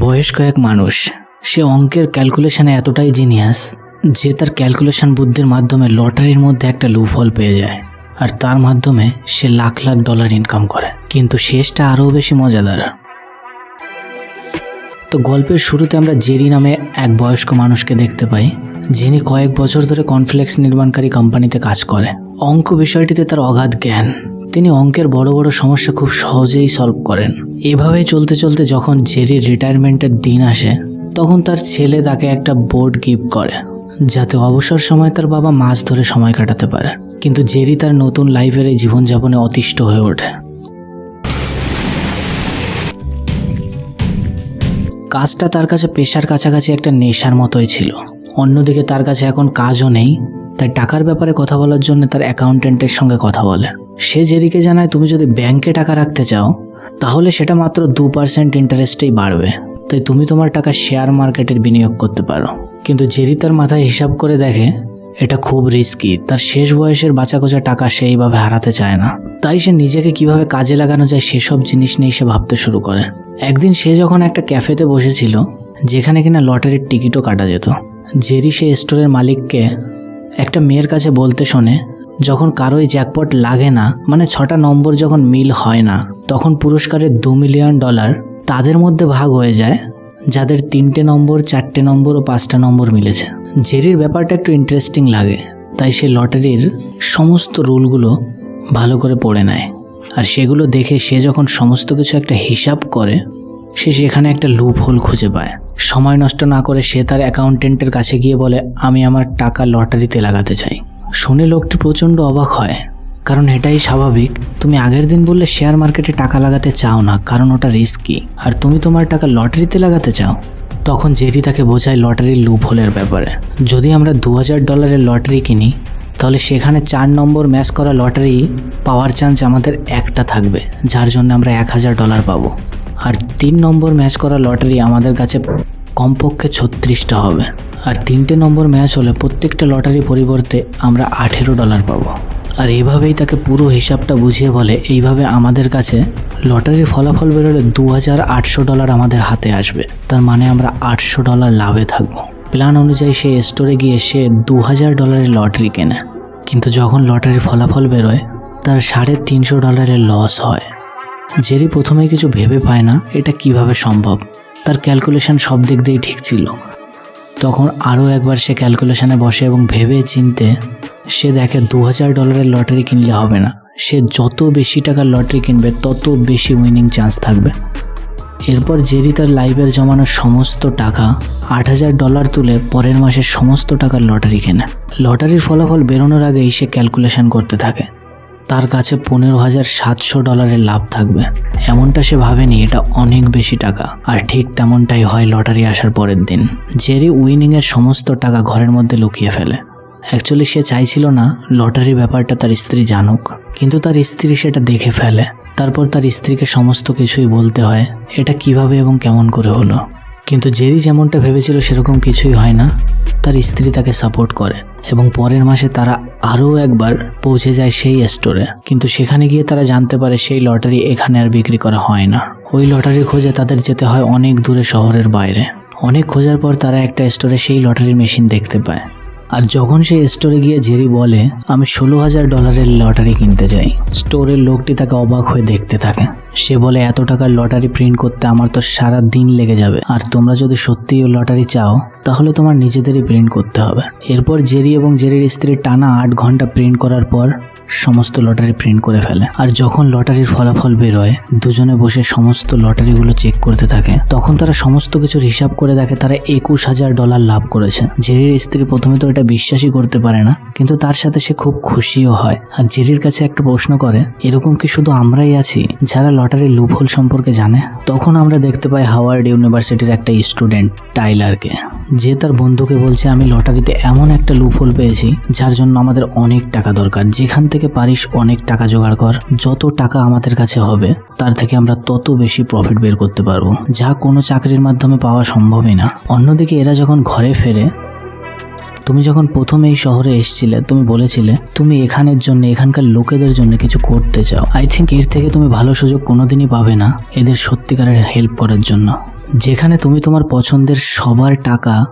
বয়স্ক এক মানুষ, সে অঙ্কের ক্যালকুলেশনে এতটাই জিনিয়াস যে তার ক্যালকুলেশন বুদ্ধির মাধ্যমে লটারির মধ্যে একটা লুফল পেয়ে যায়। আর তার মাধ্যমে সে লাখ লাখ ডলার ইনকাম করে। কিন্তু শেষটা আরও বেশি মজাদার। তো গল্পের শুরুতে আমরা জেরি নামে এক বয়স্ক মানুষকে দেখতে পাই, যিনি কয়েক বছর ধরে কনফ্লেক্স নির্মাণকারী কোম্পানিতে কাজ করে। অঙ্ক বিষয়টিতে তার অগাধ জ্ঞান। তিনি অঙ্কের বড় বড় সমস্যা খুব সহজেই সলভ করেন। এভাবেই চলতে চলতে যখন জেরি রিটায়ারমেন্টের দিন আসে, তখন তার ছেলে তাকে একটা বোর্ড গিফট করে, যাতে অবসর সময় তার বাবা মাছ ধরে সময় কাটাতে পারে। কিন্তু জেরি তার নতুন লাইফের এই জীবনযাপনে অতিষ্ঠ হয়ে ওঠে। কাজটা তার কাছে পেশার কাছাকাছি একটা নেশার মতোই ছিল। অন্যদিকে তার কাছে এখন কাজও নেই। তাই টাকার ব্যাপারে কথা বলার জন্য তার অ্যাকাউন্টেন্টের সঙ্গে কথা বলে। সে জেরিকে জানায়, তুমি যদি ব্যাংকে টাকা রাখতে চাও, তাহলে সেটা মাত্র দু পার্সেন্ট ইন্টারেস্টেই বাড়বে। তাই তুমি তোমার টাকা শেয়ার মার্কেটের বিনিয়োগ করতে পারো। কিন্তু জেরি তার মাথায় হিসাব করে দেখে, এটা খুব রিস্কি তার শেষ বয়সের বাঁচাকোচা টাকা সে এইভাবে হারাতে চায় না। তাই সে নিজেকে কীভাবে কাজে লাগানো যায় সেসব জিনিস নিয়ে সে ভাবতে শুরু করে। একদিন সে যখন একটা ক্যাফেতে বসেছিল, যেখানে কিনা লটারির টিকিটও কাটা যেত, জেরি সে স্টোরের মালিককে একটা মেয়ের কাছে বলতে শোনে, যখন কারোই জ্যাকপট লাগে না মানে ছটা নম্বর যখন মিল হয় না, তখন পুরস্কারের দু মিলিয়ন ডলার তাদের মধ্যে ভাগ হয়ে যায়, যাদের তিনটে নম্বর, চারটে নম্বর ও পাঁচটা নম্বর মিলেছে। জেরির ব্যাপারটা একটু ইন্টারেস্টিং লাগে, তাই সে লটারির সমস্ত রুলগুলো ভালো করে পড়ে নেয়। আর সেগুলো দেখে সে যখন সমস্ত কিছু একটা হিসাব করে সে সেখানে একটা লুপ হোল খুঁজে পায়। সময় নষ্ট না করে সে তার অ্যাকাউন্টেন্টের কাছে গিয়ে বলে, আমি আমার টাকা লটারিতে লাগাতে চাই। শুনে লোকটি প্রচণ্ড অবাক হয়। কারণ এটাই স্বাভাবিক, তুমি আগের দিন বললে শেয়ার মার্কেটে টাকা লাগাতে চাও না, কারণ ওটা রিস্কি আর তুমি তোমার টাকা লটারিতে লাগাতে চাও? তখন জেরি তাকে বোঝায় লটারির লুপ হোলের ব্যাপারে। যদি আমরা দু হাজার ডলারের লটারি কিনি, তাহলে সেখানে চার নম্বর ম্যাচ করা লটারি পাওয়ার চান্স আমাদের একটা থাকবে, যার জন্য আমরা এক হাজার ডলার পাবো। আর তিন নম্বর ম্যাচ করা লটারি আমাদের কাছে কমপক্ষে ছত্রিশটা হবে। আর তিনটে নম্বর ম্যাচ হলে প্রত্যেকটা লটারি পরিবর্তে আমরা আঠেরো ডলার পাবো। আর এইভাবেই তাকে পুরো হিসাবটা বুঝিয়ে বলে, এইভাবে আমাদের কাছে লটারির ফলাফল বেরোলে দু হাজার আটশো ডলার আমাদের হাতে আসবে। তার মানে আমরা আটশো ডলার লাভে থাকব। প্ল্যান অনুযায়ী সে স্টোরে গিয়ে সে দু হাজার ডলারের লটারি কেনে। কিন্তু যখন লটারির ফলাফল বেরোয়, তার সাড়ে তিনশো ডলারের লস হয়। জেরি প্রথমে কিছু ভেবে পায় না এটা কীভাবে সম্ভব। তার ক্যালকুলেশন সব দিক দিয়েই ঠিক ছিল। তখন আরও একবার সে ক্যালকুলেশনে বসে এবং ভেবে চিনতে, সে দেখে দু হাজার ডলারের লটারি কিনলে হবে না। সে যত বেশি টাকার লটারি কিনবে, তত বেশি উইনিং চান্স থাকবে। এরপর জেরি তার লাইভের জমানো সমস্ত টাকা আট হাজার ডলার তুলে পরের মাসের সমস্ত টাকার লটারি কেনে। লটারির ফলাফল বেরোনোর আগেই সে ক্যালকুলেশন করতে থাকে। তার কাছে পনেরো হাজার সাতশো ডলারের লাভ থাকবে। এমনটা সে ভাবেনি, এটা অনেক বেশি টাকা। আর ঠিক তেমনটাই হয় লটারি আসার পরের দিন। জেরি উইনিংয়ের সমস্ত টাকা ঘরের মধ্যে লুকিয়ে ফেলে। অ্যাকচুয়ালি সে চাইছিল না লটারির ব্যাপারটা তার স্ত্রী জানুক, কিন্তু তার স্ত্রী সেটা দেখে ফেলে। তারপর তার স্ত্রীকে সমস্ত কিছুই বলতে হয়, এটা কীভাবে এবং কেমন করে হলো। কিন্তু জেরি যেমনটা ভেবেছিল সেরকম কিছুই হয় না, তার স্ত্রী তাকে সাপোর্ট করে এবং পরের মাসে তারা আরও একবার পৌঁছে যায় সেই স্টোরে কিন্তু সেখানে গিয়ে তারা জানতে পারে সেই লটারি এখানে আর বিক্রি করা হয় না। ওই লটারির খোঁজে তাদের যেতে হয় অনেক দূরে শহরের বাইরে। অনেক খোঁজার পর তারা একটা স্টোরে সেই লটারির মেশিন দেখতে পায়। আর যখন সে স্টোরে গিয়ে জেরি বলে, আমি ষোলো হাজার ডলারের লটারি কিনতে যাই স্টোরের লোকটি তাকে অবাক হয়ে দেখতে থাকে। সে বলে, এত টাকার লটারি প্রিন্ট করতে আমার তো সারা দিন লেগে যাবে। আর তোমরা যদি সত্যিই লটারি চাও, তাহলে তোমার নিজেদেরই প্রিন্ট করতে হবে। এরপর জেরি এবং জেরির স্ত্রী টানা আট ঘণ্টা প্রিন্ট করার পর সমস্ত লটারি প্রিন্ট করে ফেলে। আর যখন লটারির ফলাফল বেরোয়, দুজনে বসে সমস্ত লটারিগুলো চেক করতে থাকে। তখন তারা সমস্ত কিছুর হিসাব করে দেখে তারা একুশ হাজার ডলার লাভ করেছে। জেরির স্ত্রী প্রথমে তো এটা বিশ্বাসই করতে পারে না, কিন্তু তার সাথে সে খুব খুশিও হয়। আর জেরির কাছে একটা প্রশ্ন করে, এরকম কি শুধু আমরাই আছি যারা লটারির লুপহোল সম্পর্কে জানে? তখন আমরা দেখতে পাই হাওয়ার্ড ইউনিভার্সিটির একটা স্টুডেন্ট, টাইলারকে। যে তার বন্ধুকে বলছে, আমি লটারিতে এমন একটা লুপহোল পেয়েছি, যার জন্য আমাদের অনেক টাকা দরকার। যেখান থেকে পারিস অনেক টাকা জোগাড় কর। যত টাকা আমাদের কাছে হবে, তার থেকে আমরা তত বেশি প্রফিট বের করতে পারব। যা কোনো চাকরির মাধ্যমে পাওয়া সম্ভবই না। অন্যদিকে এরা যখন ঘরে ফেরে, তুমি যখন প্রথম এই শহরে এসেছিলে, তুমি বলেছিলে, তুমি এখানের জন্য, এখানকার লোকেদের জন্য কিছু করতে চাও। আই থিঙ্ক এর থেকে তুমি ভালো সুযোগ কোনোদিনই পাবে না এদের সত্যিকারের হেল্প করার জন্য। যেখানে তুমি তোমার পছন্দের সবার টাকা,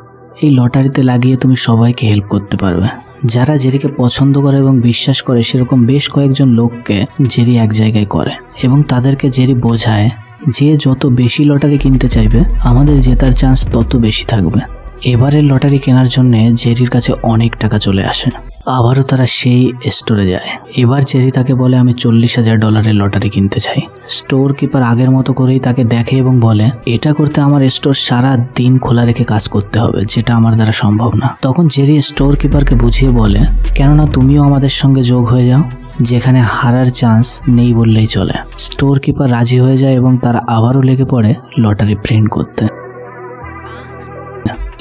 এই লটারিতে লাগিয়ে তুমি সবাইকে হেল্প করতে পারবে। যারা জেরিকে পছন্দ করে এবং বিশ্বাস করে, সেরকম বেশ কয়েকজন লোককে জেরি এক জায়গায় করে এবং তাদেরকে জেরি বোঝায় যে যত বেশি লটারি কিনতে চাইবে, আমাদের জেতার চান্স তত বেশি থাকবে। এবারের লটারি কেনার জন্য জেরির কাছে অনেক টাকা চলে আসে। আবারও তারা সেই স্টোরে যায়। এবার জেরি তাকে বলে, আমি চল্লিশ হাজার ডলারের লটারি কিনতে চাই। স্টোর কিপার আগের মতো করেই তাকে দেখে এবং বলে, এটা করতে আমার স্টোর সারা দিন খোলা রেখে কাজ করতে হবে, যেটা আমার দ্বারা সম্ভব না। তখন জেরি স্টোর কিপারকে বুঝিয়ে বলে, কেননা তুমিও আমাদের সঙ্গে যোগ হয়ে যাও, যেখানে হারার চান্স নেই বললেই চলে। স্টোর কিপার রাজি হয়ে যায় এবং তারা আবারও লেগে পড়ে লটারি প্রিন্ট করতে।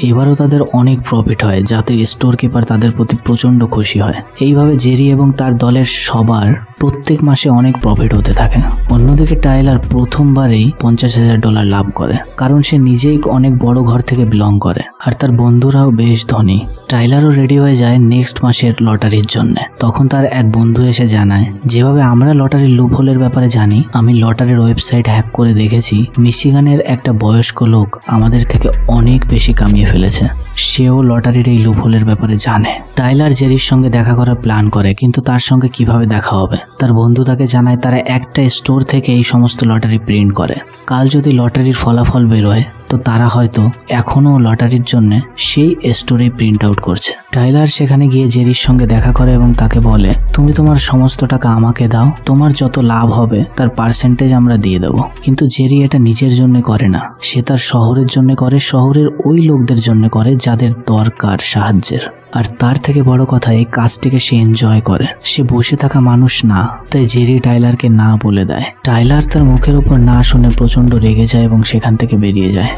এবারও তাদের অনেক প্রফিট হয়, যাতে স্টোর কিপার তাদের প্রতি প্রচণ্ড খুশি হয়। এইভাবে জেরি এবং তার দলের সবার প্রত্যেক মাসে অনেক প্রফিট হতে থাকে। অন্যদিকে টাইলার প্রথমবারেই পঞ্চাশ হাজার ডলার লাভ করে, কারণ সে নিজেই অনেক বড় ঘর থেকে বিলং করে। আর তার বন্ধুরাও বেশ ধনী। টাইলারও রেডি হয়ে যায় নেক্সট মাসের লটারির জন্য। তখন তার এক বন্ধু এসে জানায়, যেভাবে আমরা লটারির লুপ হোলের ব্যাপারে জানি, আমি লটারির ওয়েবসাইট হ্যাক করে দেখেছি মিশিগানের একটা বয়স্ক লোক আমাদের থেকে অনেক বেশি কামিয়ে ফেলেছে। সেও লটারির এই লুপহোলের ব্যাপারে জানে। টাইলার জেরির সঙ্গে দেখা করার প্ল্যান করে, কিন্তু তার সঙ্গে কীভাবে দেখা হবে? তার বন্ধু তাকে জানায়, তারা একটা স্টোর থেকে এই সমস্ত লটারি প্রিন্ট করে। কাল যদি লটারির ফলাফল বেরোয় তো তারা হয়তো এখনও লটারির জন্য সেই স্টোরে প্রিন্ট আউট করছে। টাইলার সেখানে গিয়ে জেরির সঙ্গে দেখা করে এবং তাকে বলে, তুমি তোমার সমস্ত টাকা আমাকে দাও, তোমার যত লাভ হবে তার পার্সেন্টেজ আমরা দিয়ে দেবো। কিন্তু জেরি এটা নিজের জন্য করে না। সে তার শহরের জন্য করে, শহরের ওই লোকদের জন্য করে যাদের দরকার সাহায্যের। আর তার থেকে বড় কথা, এই কাজটিকে সে এনজয় করে। সে বসে থাকা মানুষ না, তাই জেরি টাইলারকে না বলে দেয়। টাইলার তার মুখের উপর না শুনে প্রচণ্ড রেগে যায় এবং সেখান থেকে বেরিয়ে যায়।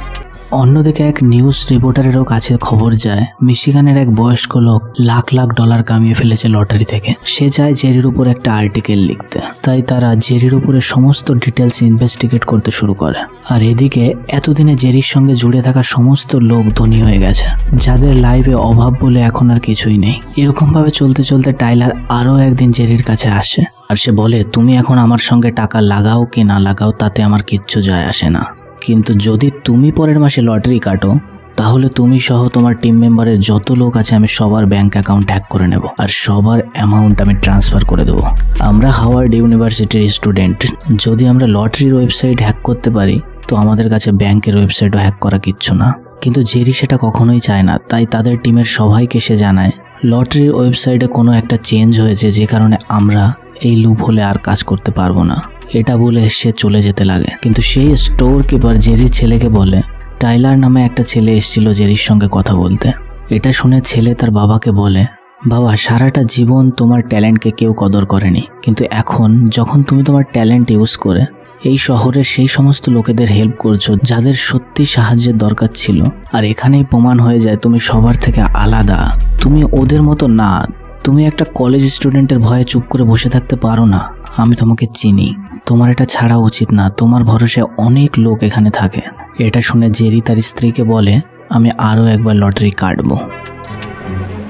অন্যদিকে এক নিউজ রিপোর্টারেরও কাছে খবর যায় মিশিগানের এক বয়স্ক লোক লাখ লাখ ডলার কামিয়ে ফেলেছে লটারি থেকে। সে চায় জেরির উপর একটা আর্টিকেল লিখতে। তাই তারা জেরির উপরে সমস্ত ডিটেলস ইনভেস্টিগেট করতে শুরু করে। আর এদিকে এতদিনে জেরির সঙ্গে জুড়ে থাকা সমস্ত লোক ধনী হয়ে গেছে। যাদের লাইফে অভাব বলে এখন আর কিছুই নেই। এরকম ভাবে চলতে চলতে টাইলার আরও একদিন জেরির কাছে আসে। আর সে বলে, তুমি এখন আমার সঙ্গে টাকা লাগাও কি না লাগাও, তাতে আমার কিচ্ছু যায় আসে না। কিন্তু যদি তুমি পরের মাসে লটারি কাটো, তাহলে তুমি সহ তোমার টিম মেম্বারের যত লোক আছে, আমি সবার ব্যাংক অ্যাকাউন্ট হ্যাক করে নেব আর সবার অ্যামাউন্ট আমি ট্রান্সফার করে দেবো। আমরা হাওয়ার্ড ইউনিভার্সিটির স্টুডেন্ট যদি আমরা লটারির ওয়েবসাইট হ্যাক করতে পারি, তো আমাদের কাছে ব্যাংকের ওয়েবসাইটও হ্যাক করা কিচ্ছু না। কিন্তু জেরি সেটা কখনোই চায় না, তাই তাদের টিমের সবাইকে সে জানায়, লটারির ওয়েবসাইটে কোনো একটা চেঞ্জ হয়েছে যে কারণে আমরা এই লুপ হলে আর কাজ করতে পারব না। এটা বলে সে চলে যেতে লাগে। কিন্তু সেই স্টোর কিপার জেরির ছেলেকে বলে, টাইলার নামে একটা ছেলে এসেছিল জেরির সঙ্গে কথা বলতে। এটা শুনে ছেলে তার বাবাকে বলে, বাবা, সারাটা জীবন তোমার ট্যালেন্টকে কেউ কদর করেনি। কিন্তু এখন যখন তুমি তোমার ট্যালেন্ট ইউজ করে, এই শহরের সেই সমস্ত লোকেদের হেল্প করছ যাদের সত্যি সাহায্যের দরকার ছিল। আর এখানেই প্রমাণ হয়ে যায় তুমি সবার থেকে আলাদা। তুমি ওদের মতো না তুমি একটা কলেজ স্টুডেন্টের ভয়ে চুপ করে বসে থাকতে পারো না। আমি তোমাকে চিনি। তোমার এটা ছাড়া উচিত না। তোমার ভরসায় অনেক লোক এখানে থাকে। এটা শুনে জেরি তার স্ত্রীকে বলে, আমি আরও একবার লটারি কাটবো।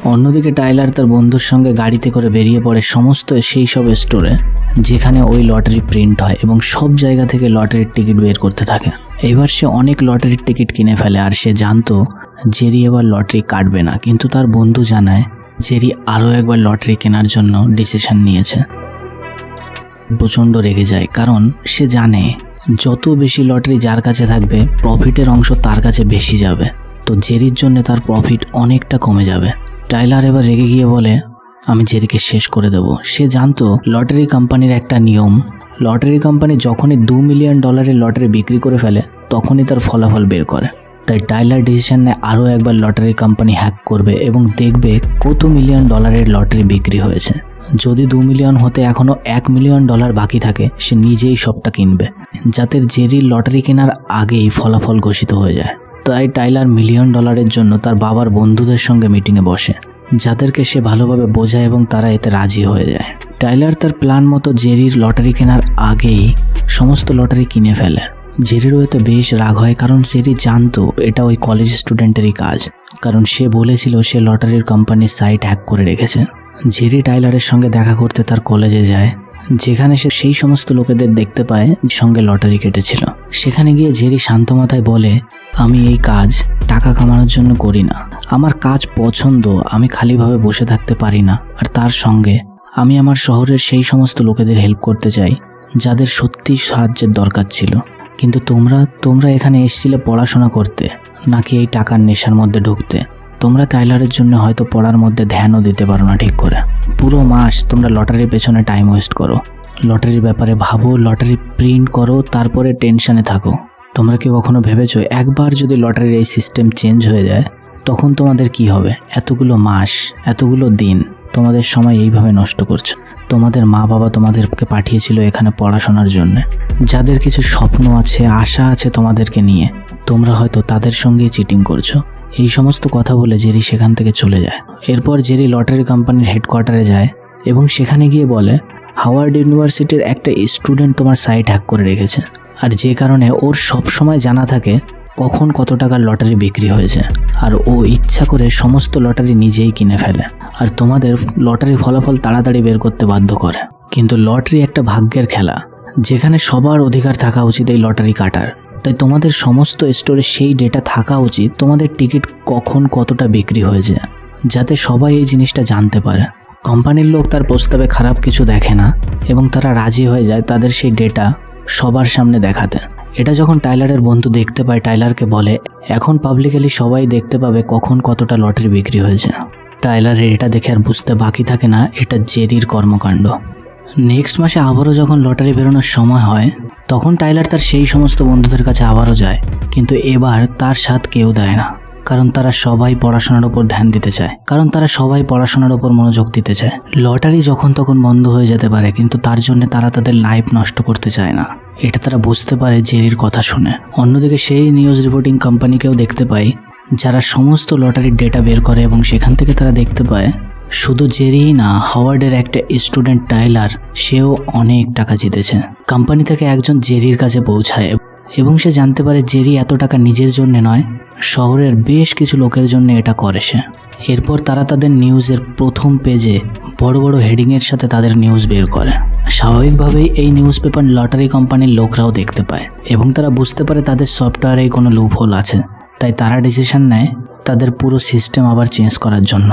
অন্যদিকে টাইলার তার বন্ধুর সঙ্গে গাড়িতে করে বেরিয়ে পড়ে সমস্ত সেই সব স্টোরে যেখানে ওই লটারি প্রিন্ট হয় এবং সব জায়গা থেকে লটারির টিকিট বের করতে থাকে। এবার সে অনেক লটারির টিকিট কিনে ফেলে আর সে জানতো, জেরি এবার লটারি কাটবে না। কিন্তু তার বন্ধু জানায় জেরি আরও একবার লটারি কেনার জন্য ডিসিশন নিয়েছে। প্রচণ্ড রেগে যায়, কারণ সে জানে যত বেশি লটারি যার কাছে থাকবে, প্রফিটের অংশ তার কাছে বেশি যাবে। তো জেরির জন্য তার প্রফিট অনেকটা কমে যাবে। টাইলার এবার রেগে গিয়ে বলে, আমি জেরিকে শেষ করে দেব। সে জানতো লটারি কোম্পানির একটা নিয়ম, লটারি কোম্পানি যখনই দু মিলিয়ন ডলারের লটারি বিক্রি করে ফেলে, তখনই তার ফলাফল বের করে। তাই টাইলার ডিসিশন নেয় আরও একবার লটারি কোম্পানি হ্যাক করবে এবং দেখবে কত মিলিয়ন ডলারের লটারি বিক্রি হয়েছে। যদি দু মিলিয়ন হতে এখনও এক মিলিয়ন ডলার বাকি থাকে, সে নিজেই সবটা কিনবে, যাতে জেরির লটারি কেনার আগেই ফলাফল ঘোষিত হয়ে যায়। তাই টাইলার মিলিয়ন ডলারের জন্য তার বাবার বন্ধুদের সঙ্গে মিটিংয়ে বসে, যাদেরকে সে ভালোভাবে বোঝায় এবং তারা এতে রাজি হয়ে যায়। টাইলার তার প্ল্যান মতো জেরির লটারি কেনার আগেই সমস্ত লটারি কিনে ফেলে। জেরিরও এতে বেশ রাগ হয় কারণ সেটি জানতো এটা ওই কলেজ স্টুডেন্টেরই কাজ। কারণ সে বলেছিল সে লটারির কোম্পানির সাইট হ্যাক করে রেখেছে। জেরি টাইলারের সঙ্গে দেখা করতে তার কলেজে যায়। যেখানে সে সেই সমস্ত লোকেদের দেখতে পায় সঙ্গে লটারি কেটেছিল। সেখানে গিয়ে জেরি শান্ত মাথায় বলে, আমি এই কাজ টাকা কামানোর জন্য করি না। আমার কাজ পছন্দ, আমি খালিভাবে বসে থাকতে পারি না। আর তার সঙ্গে, আমি আমার শহরের সেই সমস্ত লোকেদের হেল্প করতে চাই, যাদের সত্যি সাহায্যের দরকার ছিল। কিন্তু তোমরা তোমরা এখানে এসেছিলে পড়াশোনা করতে, নাকি এই টাকার নেশার মধ্যে ঢুকতে? তোমরা টাইলারের জন্য হয়তো পড়ার মধ্যে ধ্যানও দিতে পারো না ঠিক করে। পুরো মাস তোমরা লটারির পেছনে টাইম ওয়েস্ট করো। লটারির ব্যাপারে ভাবো, লটারি প্রিন্ট করো, তারপরে টেনশনে থাকো। তোমরা কি কখনো ভেবেছো, একবার যদি লটারির এই সিস্টেম চেঞ্জ হয়ে যায়, তখন তোমাদের কি হবে? এতগুলো মাস, এতগুলো দিন, তোমাদের সময় এইভাবে নষ্ট করছ। তোমাদের মা বাবা তোমাদেরকে পাঠিয়েছিল এখানে পড়াশোনার জন্য। যাদের কিছু স্বপ্ন আছে, আশা আছে তোমাদেরকে নিয়ে, তোমরা হয়তো তাদের সঙ্গেই চিটিং করছ। এই সমস্ত কথা বলে জেরি সেখান থেকে চলে যায়। এরপর জেরি লটারি কোম্পানির হেডকোয়ার্টারে যায় এবং সেখানে গিয়ে বলে, হাওয়ার্ড ইউনিভার্সিটির একটা স্টুডেন্ট তোমার সাইট হ্যাক করে রেখেছে। আর যে কারণে ওর সব সময় জানা থাকে কখন কত টাকার লটারি বিক্রি হয়েছে? আর ও ইচ্ছা করে সমস্ত লটারি নিজেই কিনে ফেলে। আর তোমাদের লটারি ফলাফল তাড়াতাড়ি বের করতে বাধ্য করে। কিন্তু লটারি একটা ভাগ্যের খেলা। যেখানে সবার অধিকার থাকা উচিত এই লটারি কাটার। তাই তোমাদের সমস্ত স্টোরে সেই ডেটা থাকা উচিত, তোমাদের টিকিট কখন কতটা বিক্রি হয়েছে, যাতে সবাই এই জিনিসটা জানতে পারে। কোম্পানির লোক তার প্রস্তাবে খারাপ কিছু দেখে না, এবং তারা রাজি হয়ে যায় তাদের সেই ডেটা সবার সামনে দেখাতে এটা যখন টাইলারের বন্ধু দেখতে পায়, টাইলারকে বলে, এখন পাবলিকালি সবাই দেখতে পাবে কখন কতটা লটারি বিক্রি হয়েছে। টাইলারের এটা দেখে আর বুঝতে বাকি থাকে না, এটা জেরির কর্মকাণ্ড। নেক্সট মাসে আবারও যখন লটারি বেরোনোর সময় হয়, তখন টাইলার তার সেই সমস্ত বন্ধুদের কাছে আবারও যায়, কিন্তু এবার তার সাথ কেউ দেয় না। কারণ তারা সবাই পড়াশোনার উপর ধ্যান দিতে চায়। কারণ তারা সবাই পড়াশোনার উপর মনোযোগ দিতে চায়। লটারি যখন তখন বন্ধ হয়ে যেতে পারে, কিন্তু তার জন্য তারা তাদের লাইফ নষ্ট করতে চায় না। এটা তারা বুঝতে পারে জেরির কথা শুনে। অন্যদিকে সেই নিউজ রিপোর্টিং কোম্পানিকেও দেখতে পাই, যারা সমস্ত লটারির ডেটা বের করে এবং সেখান থেকে তারা দেখতে পায়, শুধু জেরিই না, হাওয়ার্ডের একটা স্টুডেন্ট টাইলার সেও অনেক টাকা জিতেছে। কোম্পানি থেকে একজন জেরির কাছে পৌঁছায়। এবং সে জানতে পারে জেরি এত টাকা নিজের জন্য নয়, শহরের বেশ কিছু লোকের জন্য এটা করে সে। এরপর তারা তাদের নিউজের প্রথম পেজে বড় বড় হেডিংয়ের সাথে তাদের নিউজ বের করে। স্বাভাবিকভাবেই এই নিউজ পেপার লটারি কোম্পানির লোকরাও দেখতে পায় এবং তারা বুঝতে পারে তাদের সফটওয়্যারে কোনো লুপহোল আছে। তাই তারা ডিসিশন নেয় তাদের পুরো সিস্টেম আবার চেঞ্জ করার জন্য।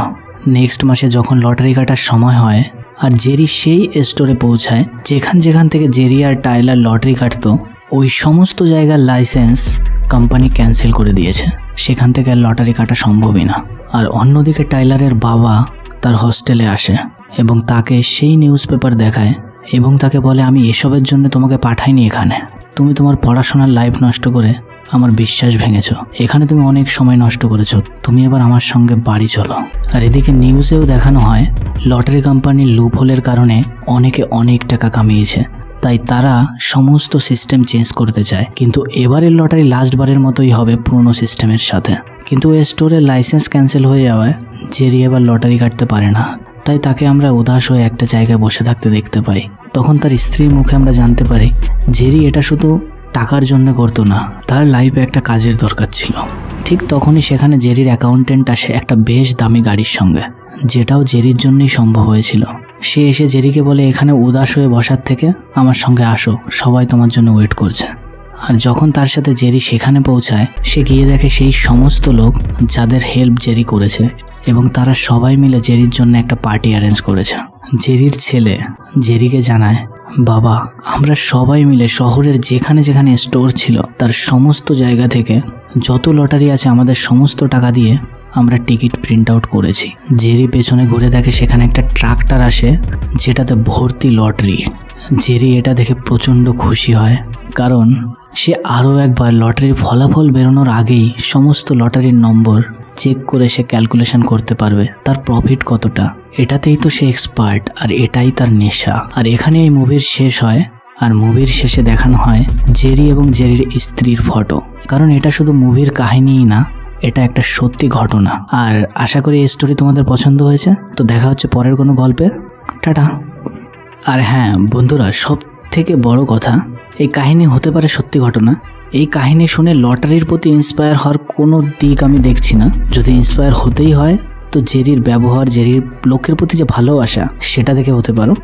নেক্সট মাসে যখন লটারি কাটার সময় হয় আর জেরি সেই স্টোরে পৌঁছায়, যেখান যেখান থেকে জেরি আর টাইলার লটারি কাটতো ওই সমস্ত জায়গার লাইসেন্স কোম্পানি ক্যান্সেল করে দিয়েছে। সেখান থেকে আর লটারি কাটা সম্ভবই না। আর অন্যদিকে টাইলারের বাবা তার হস্টেলে আসে এবং তাকে সেই নিউজ পেপার দেখায় এবং তাকে বলে, আমি এসবের জন্য তোমাকে পাঠাইনি এখানে। তুমি তোমার পড়াশোনার লাইফ নষ্ট করে আমার বিশ্বাস ভেঙেছো। এখানে তুমি অনেক সময় নষ্ট করেছ। তুমি এবার আমার সঙ্গে বাড়ি চলো। আর এদিকে নিউজেও দেখানো হয়, লটারি কোম্পানির লুপ হোলের কারণে অনেকে অনেক টাকা কামিয়েছে। তাই তারা সমস্ত সিস্টেম চেঞ্জ করতে চায়। কিন্তু এবারের লটারি লাস্ট বারের মতোই হবে পুরনো সিস্টেমের সাথে। কিন্তু এ স্টোরের লাইসেন্স ক্যান্সেল হয়ে যাওয়ায় জেরি এবার লটারি কাটতে পারে না। তাই তাকে আমরা উদাস হয়ে একটা জায়গায় বসে থাকতে দেখতে পাই। তখন তার স্ত্রীর মুখে আমরা জানতে পারি, জেরি এটা শুধু টাকার জন্য করতো না, তার লাইফে একটা কাজের দরকার ছিল। ঠিক তখনই সেখানে জেরির অ্যাকাউন্টেন্ট আসে একটা বেশ দামি গাড়ির সঙ্গে, যেটাও জেরির জন্যই সম্ভব হয়েছিল। সে এসে জেরিকে বলে, এখানে উদাস হয়ে বসার থেকে আমার সঙ্গে আসো, সবাই তোমার জন্য ওয়েট করছে। আর যখন তার সাথে জেরি সেখানে পৌঁছায়, সে গিয়ে দেখে সেই সমস্ত লোক যাদের হেল্প জেরি করেছে এবং তারা সবাই মিলে জেরির জন্য একটা পার্টি অ্যারেঞ্জ করেছে। জেরির ছেলে জেরিকে জানায়, বাবা, আমরা সবাই মিলে শহরের যেখানে যেখানে স্টোর ছিল, তার সমস্ত জায়গা থেকে যত লটারি আছে আমাদের সমস্ত টাকা দিয়ে আমরা টিকিট প্রিন্ট আউট করেছি। জেরি পেছনে ঘুরে দেখে সেখানে একটা ট্রাক্টর আসে, যেটাতে ভর্তি লটারি। জেরি এটা দেখে প্রচণ্ড খুশি হয়, কারণ সে আরও একবার লটারির ফলাফল বেরোনোর আগেই সমস্ত লটারির নম্বর চেক করে সে ক্যালকুলেশন করতে পারবে, তার প্রফিট কতটা। এটাতেই তো সে এক্সপার্ট, আর এটাই তার নেশা। আর এখানে এই মুভির শেষ হয়, আর মুভির শেষে দেখানো হয় জেরি এবং জেরির স্ত্রীর ফটো। কারণ এটা শুধু মুভির কাহিনীই না এটা একটা সত্যি ঘটনা। আর আশা করি এই স্টোরি তোমাদের পছন্দ হয়েছে। তো দেখা হচ্ছে পরের কোনো গল্পে। টাটা। আর হ্যাঁ বন্ধুরা সব থেকে বড় কথা, এই কাহিনী হতে পারে সত্যি ঘটনা। এই কাহিনী শুনে লটারির প্রতি ইন্সপায়ার হওয়ার কোনো দিক আমি দেখছি না। যদি ইন্সপায়ার হতেই হয়, তো জেরির ব্যবহার, জেরির লোকের প্রতি যে ভালোবাসা, সেটা দেখে হতে পারো।